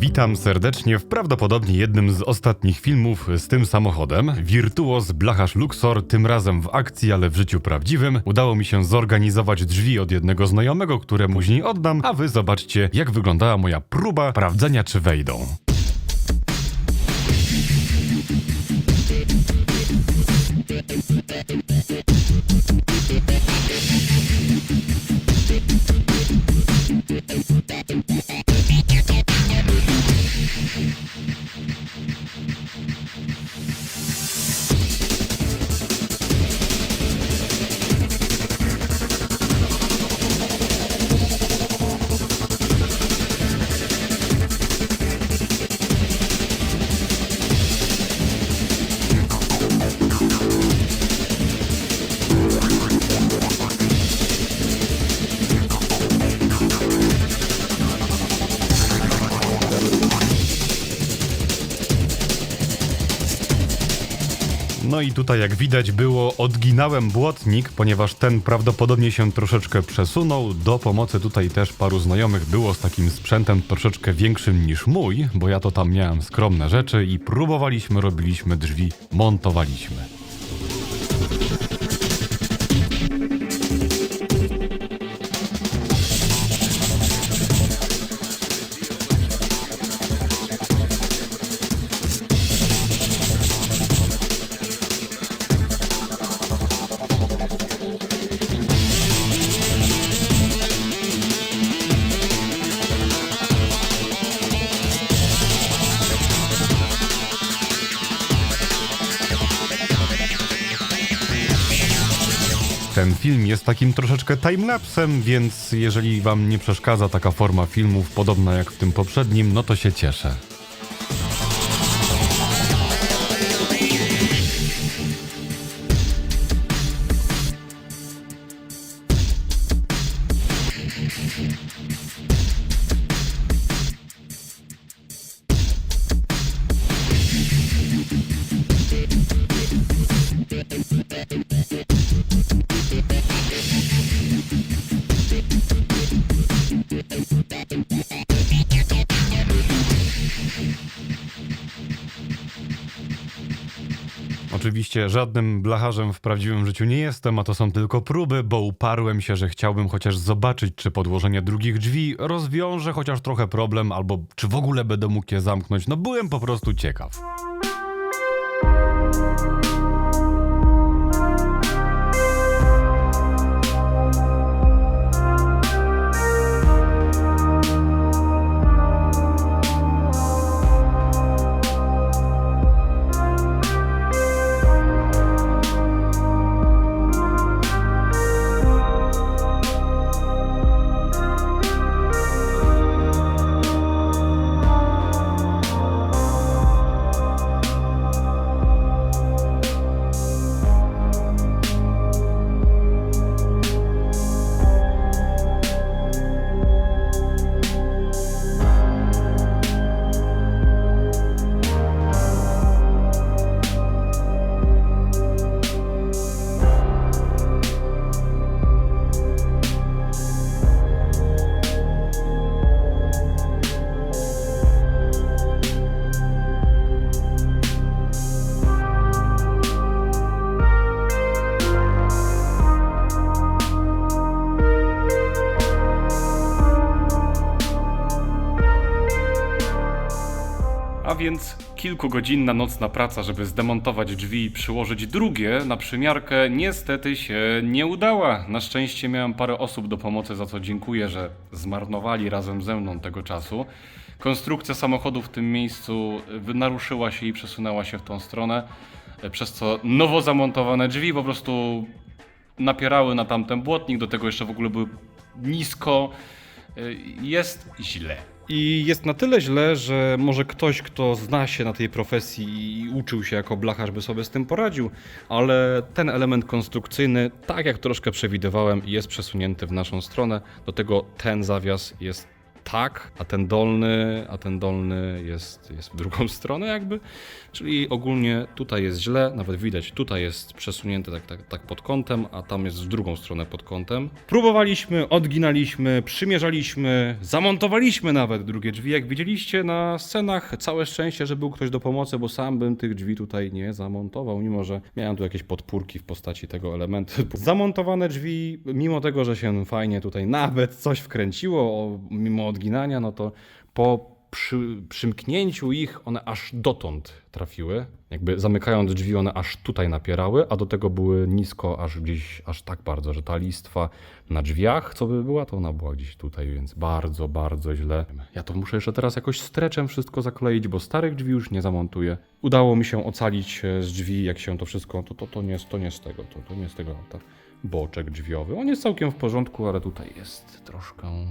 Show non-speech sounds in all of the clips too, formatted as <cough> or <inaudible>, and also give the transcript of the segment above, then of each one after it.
Witam serdecznie w prawdopodobnie jednym z ostatnich filmów z tym samochodem. Wirtuos Blacharz Luxor, tym razem w akcji, ale w życiu prawdziwym. Udało mi się zorganizować drzwi od jednego znajomego, które później oddam, a wy zobaczcie, jak wyglądała moja próba sprawdzenia, czy wejdą. No i tutaj jak widać było odginałem błotnik, ponieważ ten prawdopodobnie się troszeczkę przesunął. Do pomocy tutaj też paru znajomych było z takim sprzętem troszeczkę większym niż mój, bo ja to tam miałem skromne rzeczy i próbowaliśmy, robiliśmy drzwi, montowaliśmy. Ten film jest takim troszeczkę timelapsem, więc jeżeli wam nie przeszkadza taka forma filmów podobna jak w tym poprzednim, no to się cieszę. Oczywiście żadnym blacharzem w prawdziwym życiu nie jestem, a to są tylko próby, bo uparłem się, że chciałbym chociaż zobaczyć, czy podłożenie drugich drzwi rozwiąże chociaż trochę problem, albo czy w ogóle będę mógł je zamknąć. No byłem po prostu ciekaw. A więc kilkugodzinna nocna praca, żeby zdemontować drzwi i przyłożyć drugie na przymiarkę, niestety się nie udała. Na szczęście miałem parę osób do pomocy, za co dziękuję, że zmarnowali razem ze mną tego czasu. Konstrukcja samochodu w tym miejscu y, naruszyła się i przesunęła się w tą stronę, y, przez co nowo zamontowane drzwi po prostu napierały na tamten błotnik, do tego jeszcze w ogóle były nisko. Y, Jest źle. I jest na tyle źle, że może ktoś, kto zna się na tej profesji i uczył się jako blacharz, by sobie z tym poradził, ale ten element konstrukcyjny, tak jak troszkę przewidywałem, jest przesunięty w naszą stronę. Do tego ten zawias jest tak, a ten dolny, a ten dolny jest, jest w drugą <laughs> stronę jakby. Czyli ogólnie tutaj jest źle, nawet widać, tutaj jest przesunięte tak, tak, tak pod kątem, a tam jest w drugą stronę pod kątem. Próbowaliśmy, odginaliśmy, przymierzaliśmy, zamontowaliśmy nawet drugie drzwi. Jak widzieliście na scenach, całe szczęście, że był ktoś do pomocy, bo sam bym tych drzwi tutaj nie zamontował, mimo że miałem tu jakieś podpórki w postaci tego elementu. <laughs> Zamontowane drzwi, mimo tego, że się fajnie tutaj nawet coś wkręciło, mimo no to po przy, przymknięciu ich one aż dotąd trafiły. Jakby zamykając drzwi, one aż tutaj napierały, a do tego były nisko, aż gdzieś, aż tak bardzo, że ta listwa na drzwiach, co by była, to ona była gdzieś tutaj, więc bardzo, bardzo źle. Ja to muszę jeszcze teraz jakoś streczem wszystko zakleić, bo starych drzwi już nie zamontuję. Udało mi się ocalić e, z drzwi, jak się to wszystko, to, to, to, nie, to nie z tego, to, to nie z tego, to boczek drzwiowy. On jest całkiem w porządku, ale tutaj jest troszkę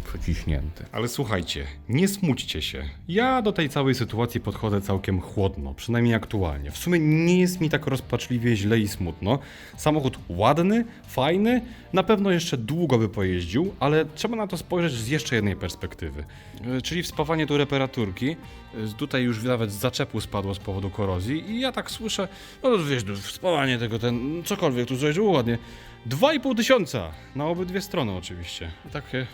przyciśnięty. Ale słuchajcie, nie smućcie się. Ja do tej całej sytuacji podchodzę całkiem chłodno, przynajmniej aktualnie. W sumie nie jest mi tak rozpaczliwie źle i smutno. Samochód ładny, fajny, na pewno jeszcze długo by pojeździł, ale trzeba na to spojrzeć z jeszcze jednej perspektywy. E, Czyli wspawanie tu reparaturki. E, Tutaj już nawet z zaczepu spadło z powodu korozji i ja tak słyszę, no wiesz, no, wspawanie tego, ten, cokolwiek tu zrobić ładnie. 2,5 tysiąca na obydwie strony oczywiście. Takie.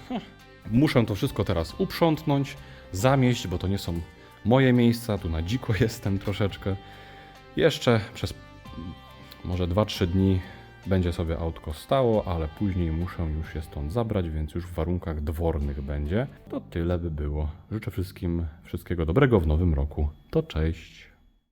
Muszę to wszystko teraz uprzątnąć, zamieść, bo to nie są moje miejsca, tu na dziko <laughs> jestem troszeczkę. Jeszcze przez może 2-3 dni będzie sobie autko stało, ale później muszę już je stąd zabrać, więc już w warunkach dwornych będzie. To tyle by było. Życzę wszystkim wszystkiego dobrego w nowym roku. To cześć.